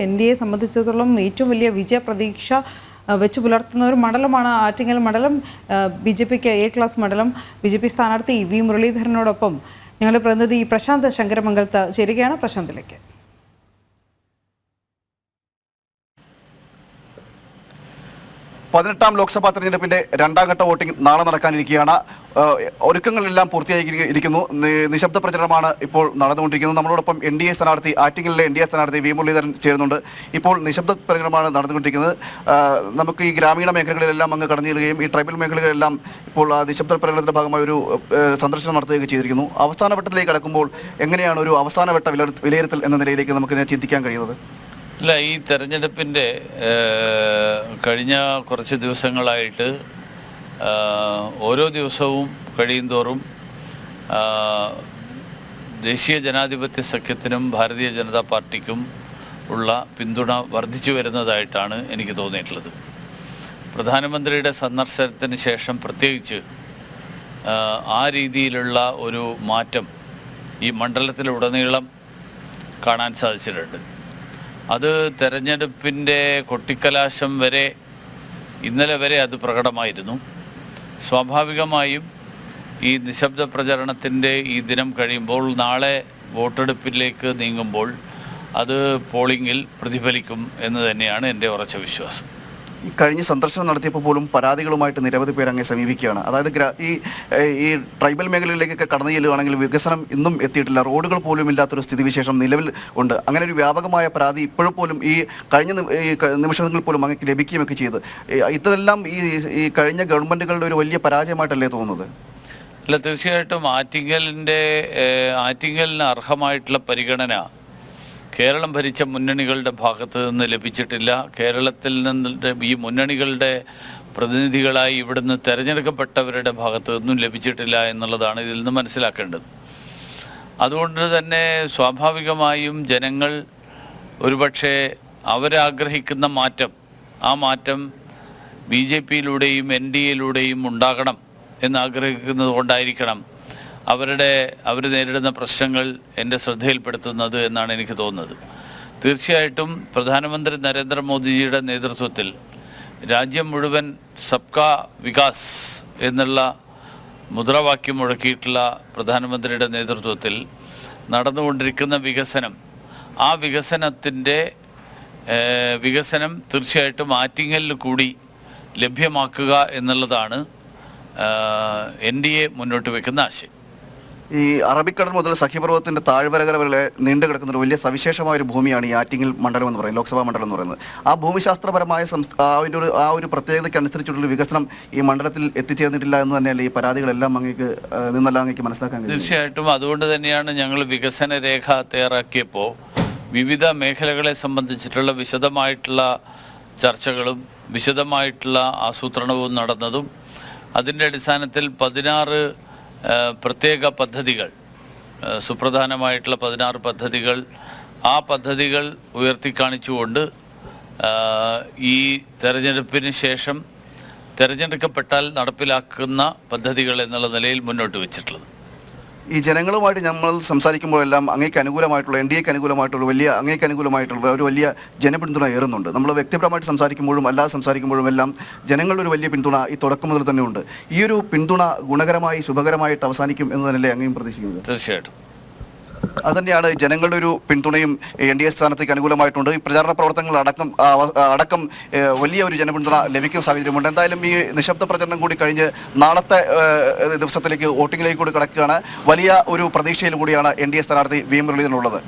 N D A സംബന്ധിച്ചിടത്തോളം ഏറ്റവും വലിയ വിജയപ്രതീക്ഷ വെച്ച് പുലർത്തുന്ന ഒരു മണ്ഡലമാണ് ആറ്റിങ്ങൽ മണ്ഡലം. ബി ജെ പിക്ക് എ ക്ലാസ് മണ്ഡലം. ബി ജെ പി സ്ഥാനാർത്ഥി വി മുരളീധരനോടൊപ്പം ഞങ്ങളുടെ പ്രതിനിധി പ്രശാന്ത് ശങ്കരമംഗലത്ത് ചേരുകയാണ് പ്രശാന്തിലേക്ക്. പതിനെട്ടാം ലോക്സഭാ തെരഞ്ഞെടുപ്പിന്റെ രണ്ടാം ഘട്ട വോട്ടിംഗ് നാളെ നടക്കാനിരിക്കുകയാണ്. ഒരുക്കങ്ങളെല്ലാം പൂർത്തിയായിരിക്കുന്നു നിശബ്ദ പ്രചരണമാണ് ഇപ്പോൾ നടന്നുകൊണ്ടിരിക്കുന്നത്. നമ്മളോടൊപ്പം എൻ ഡി എ സ്ഥാനാർത്ഥി ആറ്റിങ്ങലിലെ എൻ ഡി എ സ്ഥാനാർത്ഥി വി മുരളീധരൻ ചേരുന്നുണ്ട്. ഇപ്പോൾ നിശബ്ദ പ്രചരണമാണ് നടന്നുകൊണ്ടിരിക്കുന്നത്. നമുക്ക് ഈ ഗ്രാമീണ മേഖലകളിലെല്ലാം അങ്ങ് കടന്നു ചെല്ലുകയും ഈ ട്രൈബൽ മേഖലകളിലെല്ലാം ഇപ്പോൾ നിശബ്ദ പ്രചരണത്തിന്റെ ഭാഗമായി ഒരു സന്ദർശനം നടത്തുകയൊക്കെ ചെയ്തിരിക്കുന്നു. അവസാനവട്ടത്തിലേക്ക് കടക്കുമ്പോൾ എങ്ങനെയാണ് ഒരു അവസാനവട്ട വിലയിരുത്ത- വിലയിരുത്തൽ എന്ന നിലയിലേക്ക് നമുക്ക് ചിന്തിക്കാൻ കഴിയുന്നത്? അല്ല ഈ തെരഞ്ഞെടുപ്പിന്റെ കഴിഞ്ഞ കുറച്ച് ദിവസങ്ങളായിട്ട് ഓരോ ദിവസവും കഴിയുന്തോറും തോറും ദേശീയ ജനാധിപത്യ സഖ്യത്തിനും ഭാരതീയ ജനതാ പാർട്ടിക്കും ഉള്ള പിന്തുണ വർദ്ധിച്ചു വരുന്നതായിട്ടാണ് എനിക്ക് തോന്നിയിട്ടുള്ളത്. പ്രധാനമന്ത്രിയുടെ സന്ദർശനത്തിന് ശേഷം പ്രത്യേകിച്ച് ആ രീതിയിലുള്ള ഒരു മാറ്റം ഈ മണ്ഡലത്തിലുടനീളം കാണാൻ സാധിച്ചിട്ടുണ്ട്. അത് തെരഞ്ഞെടുപ്പിന്റെ കൊട്ടിക്കലാശം വരെ ഇന്നലെ വരെ അത് പ്രകടമായിരുന്നു. സ്വാഭാവികമായും ഈ നിശബ്ദ പ്രചരണത്തിന്റെ ഈ ദിനം കഴിയുമ്പോൾ നാളെ വോട്ടെടുപ്പിലേക്ക് നീങ്ങുമ്പോൾ അത് പോളിംഗിൽ പ്രതിഫലിക്കും എന്ന് തന്നെയാണ് എന്റെ ഉറച്ച വിശ്വാസം. ഈ കഴിഞ്ഞ സന്ദർശനം നടത്തിയപ്പോൾ പോലും പരാതികളുമായിട്ട് നിരവധി പേർ അങ്ങേ സമീപിക്കുകയാണ്. അതായത് ഈ ഈ ട്രൈബൽ മേഖലയിലേക്കൊക്കെ കടന്നു ചെല്ലുകയാണെങ്കിൽ വികസനം ഇന്നും എത്തിയിട്ടില്ല. റോഡുകൾ പോലും ഇല്ലാത്തൊരു സ്ഥിതിവിശേഷം നിലവിൽ ഉണ്ട്. അങ്ങനെ ഒരു വ്യാപകമായ പരാതി ഇപ്പോഴും പോലും ഈ കഴിഞ്ഞ നിമിഷങ്ങളിൽ പോലും അങ്ങേക്ക് ലഭിക്കുകയൊക്കെ ചെയ്ത്. ഇതെല്ലാം ഈ ഈ കഴിഞ്ഞ ഗവൺമെന്റുകളുടെ ഒരു വലിയ പരാജയമായിട്ടല്ലേ തോന്നുന്നത്? അല്ല തീർച്ചയായിട്ടും ആറ്റിങ്ങലിന്റെ ആറ്റിങ്ങലിന് അർഹമായിട്ടുള്ള പരിഗണന കേരളം ഭരിച്ച മുന്നണികളുടെ ഭാഗത്തു നിന്ന് ലഭിച്ചിട്ടില്ല. കേരളത്തിൽ നിന്ന് ഈ മുന്നണികളുടെ പ്രതിനിധികളായി ഇവിടുന്ന് തെരഞ്ഞെടുക്കപ്പെട്ടവരുടെ ഭാഗത്തു നിന്നും ലഭിച്ചിട്ടില്ല എന്നുള്ളതാണ് ഇതിൽ നിന്ന് മനസ്സിലാക്കേണ്ടത്. അതുകൊണ്ട് തന്നെ സ്വാഭാവികമായും ജനങ്ങൾ ഒരുപക്ഷെ അവരാഗ്രഹിക്കുന്ന മാറ്റം ആ മാറ്റം ബി ജെ പിയിലൂടെയും എൻ ഡി എയിലൂടെയും ഉണ്ടാകണം എന്നാഗ്രഹിക്കുന്നത് കൊണ്ടായിരിക്കണം അവരുടെ അവർ നേരിടുന്ന പ്രശ്നങ്ങൾ എന്റെ ശ്രദ്ധയിൽപ്പെടുത്തുന്നത് എന്നാണ് എനിക്ക് തോന്നുന്നത്. തീർച്ചയായിട്ടും പ്രധാനമന്ത്രി നരേന്ദ്രമോദിജിയുടെ നേതൃത്വത്തിൽ രാജ്യം മുഴുവൻ സബ്കാ വികാസ് എന്നുള്ള മുദ്രാവാക്യം മുഴക്കിയിട്ടുള്ള പ്രധാനമന്ത്രിയുടെ നേതൃത്വത്തിൽ നടന്നുകൊണ്ടിരിക്കുന്ന വികസനം ആ വികസനത്തിന്റെ വികസനം തീർച്ചയായിട്ടും ആറ്റിങ്ങലിൽ കൂടി ലഭ്യമാക്കുക എന്നുള്ളതാണ് എൻ ഡി എ മുന്നോട്ട് വയ്ക്കുന്ന ആശയം. ഈ അറബിക്കടൽ മുതൽ സഖ്യപർവത്തിന്റെ താഴ്വരകര വരെ നീണ്ടു കിടക്കുന്ന ഒരു വലിയ സവിശേഷമായ ഒരു ഭൂമിയാണ് ഈ ആറ്റിങ്ങൽ മണ്ഡലം എന്ന് പറയുന്നത് ലോക്സഭാ മണ്ഡലം എന്ന് പറയുന്നത്. ആ ഭൂമിശാസ്ത്രപരമായ സംസ്ഥാന ഒരു ആ ഒരു പ്രത്യേകതയ്ക്ക് അനുസരിച്ചുള്ള വികസനം ഈ മണ്ഡലത്തിൽ എത്തിച്ചേർന്നിട്ടില്ല എന്ന് തന്നെയല്ല ഈ പരാതികളെല്ലാം അങ്ങേക്ക് നിന്നല്ല അങ്ങേക്ക് മനസ്സിലാക്കാൻ തീർച്ചയായിട്ടും. അതുകൊണ്ട് തന്നെയാണ് ഞങ്ങൾ വികസന രേഖ തയ്യാറാക്കിയപ്പോൾ വിവിധ മേഖലകളെ സംബന്ധിച്ചിട്ടുള്ള വിശദമായിട്ടുള്ള ചർച്ചകളും വിശദമായിട്ടുള്ള ആസൂത്രണവും നടന്നതും അതിന്റെ അടിസ്ഥാനത്തിൽ പതിനാറ് പ്രത്യേക പദ്ധതികൾ സുപ്രധാനമായിട്ടുള്ള പതിനാറ് പദ്ധതികൾ. ആ പദ്ധതികൾ ഉയർത്തിക്കാണിച്ചുകൊണ്ട് ഈ തെരഞ്ഞെടുപ്പിന് ശേഷം തിരഞ്ഞെടുക്കപ്പെട്ടാൽ നടപ്പിലാക്കുന്ന പദ്ധതികൾ എന്നുള്ള നിലയിൽ മുന്നോട്ട് വെച്ചിട്ടുള്ളത്. ഈ ജനങ്ങളുമായിട്ട് നമ്മൾ സംസാരിക്കുമ്പോഴെല്ലാം അങ്ങേക്ക് അനുകൂലമായിട്ടുള്ള എൻ ഡി എക്ക് അനുകൂലമായിട്ടുള്ള വലിയ അങ്ങേക്ക് അനുകൂലമായിട്ടുള്ള ഒരു വലിയ ജനപിന്തുണ ഏറുന്നുണ്ട്. നമ്മൾ വ്യക്തിപരമായിട്ട് സംസാരിക്കുമ്പോഴും അല്ലാതെ സംസാരിക്കുമ്പോഴും എല്ലാം ജനങ്ങളുടെ ഒരു വലിയ പിന്തുണ ഈ തുടക്കം മുതൽ തന്നെ ഉണ്ട്. ഈ ഒരു പിന്തുണ ഗുണകരമായി ശുഭകരമായിട്ട് അവസാനിക്കും എന്ന് തന്നെയല്ലേ അങ്ങേയും പ്രതീക്ഷിക്കുന്നത്? തീർച്ചയായിട്ടും. അതുതന്നെയാണ് ജനങ്ങളുടെ ഒരു പിന്തുണയും എൻ ഡി എ സ്ഥാനത്തേക്ക് അനുകൂലമായിട്ടുണ്ട്. ഈ പ്രചാരണ പ്രവർത്തനങ്ങൾ അടക്കം അടക്കം വലിയ ഒരു ജനപിന്തുണ ലഭിക്കുന്ന സാഹചര്യമുണ്ട്. എന്തായാലും ഈ നിശബ്ദ പ്രചരണം കൂടി കഴിഞ്ഞ് നാളത്തെ ദിവസത്തിലേക്ക് വോട്ടിങ്ങിലേക്ക് കൂടി കടക്കുകയാണ്. വലിയ ഒരു പ്രതീക്ഷയിൽ കൂടിയാണ് എൻ ഡി എ സ്ഥാനാർത്ഥി വി മുരളീധരനുള്ളത്